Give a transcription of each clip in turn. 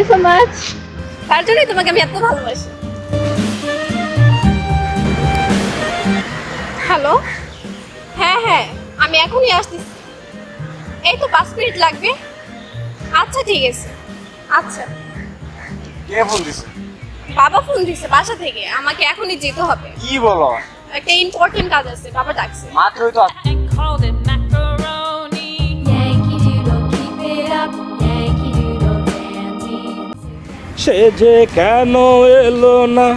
You so much তার জন্যই তোমাকে আমি এত ভালোবাসি। হ্যালো হ্যাঁ হ্যাঁ আমি এখনই আসতেছি। এই তো পাঁচ মিনিট লাগবে। আচ্ছা ঠিক আছে। আচ্ছা। কে ফোন দিছে? বাবা ফোন দিছে বাসা থেকে। আমাকে এখনই যেতে হবে। কি বলো? একটা ইম্পর্টেন্ট কাজ আছে বাবা ডাকছে। মাত্রই তো সে যে কেন এলো না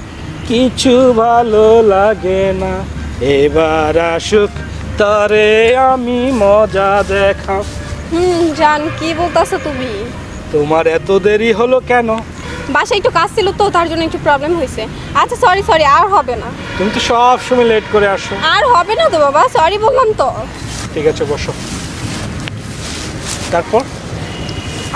কিছু ভালো লাগে না। এবার আসুক তারে আমি মজা দেখা। হুম জান কি বলতাছো তুমি? তোমার এত দেরি হলো কেন? বাসায় একটু কাজ ছিল তো তার জন্য একটু প্রবলেম হয়েছে। আচ্ছা সরি সরি আর হবে না। তুমি তো সব সময় লেট করে আসো। আর হবে না তো বাবা সরি বললাম তো। ঠিক আছে বসো। তারপর?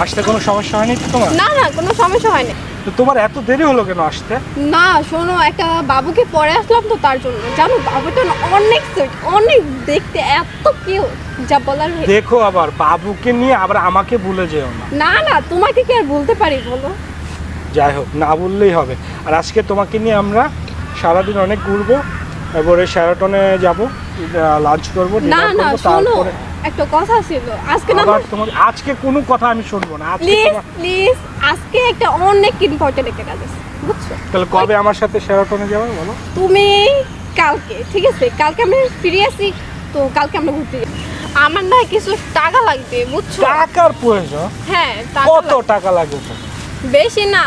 আসতে কোনো সমস্যা হয়নি তো তোমার? না না কোনো সমস্যা হয়নি। তো তোমার এত দেরি হলো কেন আসতে? না শোনো একটা বাবুকে পরে আসলাম তো তার জন্য। জানো বাবুটা না অনেক সুইট অনেক দেখতে এত কিউ যা বলার নেই। দেখো আবার বাবুকে নিয়ে আবার আমাকে ভুলে যেও না। না না তোমাকে কি আর বলতে পারি বলো? যাই হোক না বললেই হবে। আর আজকে তোমাকে নিয়ে আমরা সারাদিন অনেক ঘুরবো এবারে শ্যারাটনে যাব লাঞ্চ করব না dinner না করব, শোনো তারপরে একটা কথা ছিল। আজকে না তোমার আজকে কোনো কথা আমি শুনব না। আজকে প্লিজ প্লিজ আজকে একটা অনেক ইম্পর্টেন্ট একটা কাজ আছে বুঝছ? তাহলে কবে আমার সাথে শ্যারাটনে যাবে বলো? তুমি কালকে ঠিক আছে? কালকে আমি ফিরে আসি তো কালকে আমরা ঘুরতে যাব। আমার না কিছু টাকা লাগবে বুঝছ? টাকার প্রয়োজন? হ্যাঁ কত টাকা লাগবে? বেশি না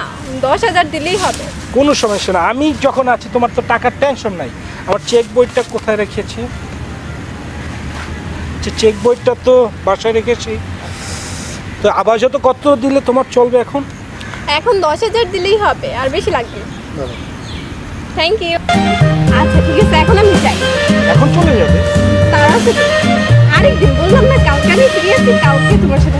দশ হাজার দিলেই হবে। কোনো সমস্যা না। আমি যখন আছি তোমার তো টাকার টেনশন নাই। আমার চেক বইটা কোথায় রেখেছি? চেক বইটা তো বাসায় রেখেছি। তো আবার যত কত দিলে তোমার চলবে এখন? এখন দশ হাজার দিলেই হবে আর বেশি লাগবে। থ্যাংক ইউ আচ্ছা ঠিক আছে এখন আমি যাই। এখন চলে যাবে? তারা তো। আরেকদিন বললাম না কালকে আমি ফিরে আসি কালকে তোমার সাথে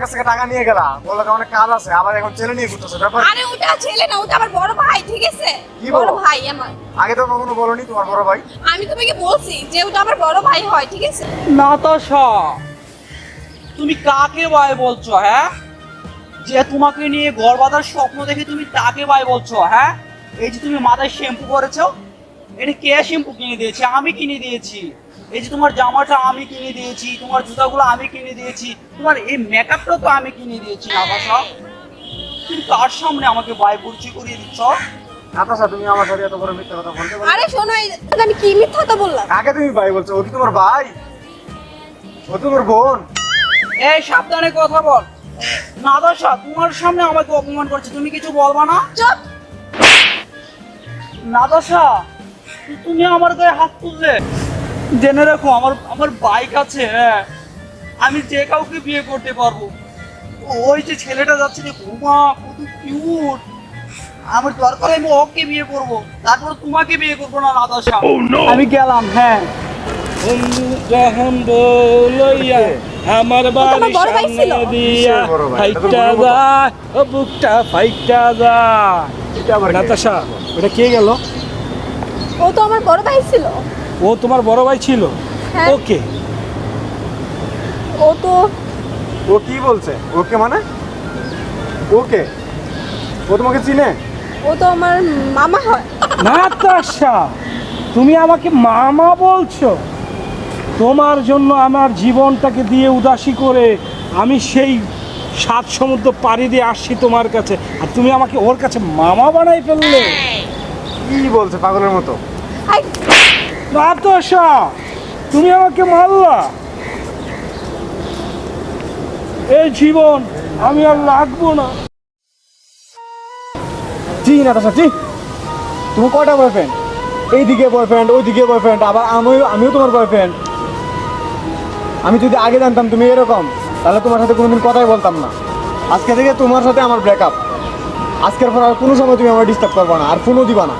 আমার কাছ থেকে টাকা নিয়ে গেলা বলল অনেক কাজ আছে আবার এখন ছেলে নিয়ে ঘুরতেছে। ব্যাপার আরে ওটা ছেলে না ওটা আমার বড় ভাই ঠিক আছে? কি বড় ভাই আমার। আগে তো কখনো বলনি তোমার বড় ভাই? আমি তোমাকে বলছি যে ওটা আমার বড় ভাই হয় ঠিক আছে? নাতাশা তুমি কাকে ভাই বলছো হ্যাঁ? যে তোমাকে নিয়ে ঘর বাঁধার স্বপ্ন দেখে তুমি তাকে ভাই বলছো হ্যাঁ? এই যে তুমি মাথায় শ্যাম্পু করেছ এটা কে শ্যাম্পু কিনে দিয়েছে? আমি কিনে দিয়েছি। এই যে তোমার জামাটা আমি কিনে দিয়েছি তোমার জুতাগুলো আমি কিনে দিয়েছি তোমার এই মেকআপটা তো আমি কিনে দিয়েছি নাতাশা তুমি কার সামনে আমাকে বাই পরিচয় করিয়ে দিচ্ছ? তুমি আমার সাথে এত বড় মিথ্যা কথা বলতে আরে শোনো এই আমি কি মিথ্যা কথা বললাম? কাকে তুমি ভাই বলছো? ও কি তোমার ভাই? ও তোমার বোন? এই সাবধানে কথা বল। তোমার সামনে আমাকে অপমান করছে তুমি কিছু বলবা না? চুপ। তুমি আমার গায়ে হাত তুললে। জেনে রাখো আমার আমার বাইক আছে হ্যাঁ। আমি যে কাউকে বিয়ে করতে পারব। ওই যে ছেলেটা যাচ্ছে যে ঘুমা কত কিউট আমার দরকার আমি ওকে বিয়ে করব তারপর তোমাকে বিয়ে করব না নাদাসা আমি গেলাম হ্যাঁ। বন্ধু যখন বলইয়া আমার বাড়ি সামনে দিয়া? ফাইটা এত ও বুকটা ফাইটা কে? নাতাশা ওটা কে গেল? ও তো আমার বড় ভাই ছিল। ও তোমার বড় ভাই ছিল? হ্যাঁ। ওকে ও তো ও কি বলছে? ওকে মানে? ওকে ও তোমাকে চিনে? ও তো আমার মামা হয়। নাতাশা তুমি আমাকে মামা বলছো। তোমার জন্য আমার জীবনটাকে দিয়ে উদাসী করে আমি সেই সাত সমুদ্র পাড়ি দিয়ে আসছি তোমার কাছে। আর তুমি আমাকে ওর কাছে মামা বানাই ফেললে। কি বলছে পাগলের মতো? আই নাতাশা, তুমি আমাকে মারলা। এই জীবন আমি আর লাগবো না। জি, নাতাশা, জি। তুমি কয়টা বয়ফ্রেন্ড এইদিকে বয়ফ্রেন্ড ওইদিকে বয়ফ্রেন্ড আবার আমিও আমিও তোমার বয়ফ্রেন্ড আমি যদি আগে জানতাম তুমি এরকম, তাহলে তোমার সাথে কোনোদিন কথাই বলতাম না। আজকে থেকে তোমার সাথে আমার ব্রেকআপ আজকের পর আর কোনো সময় তুমি আমার ডিস্টার্ব করব না, আর ফোনও দিবা না।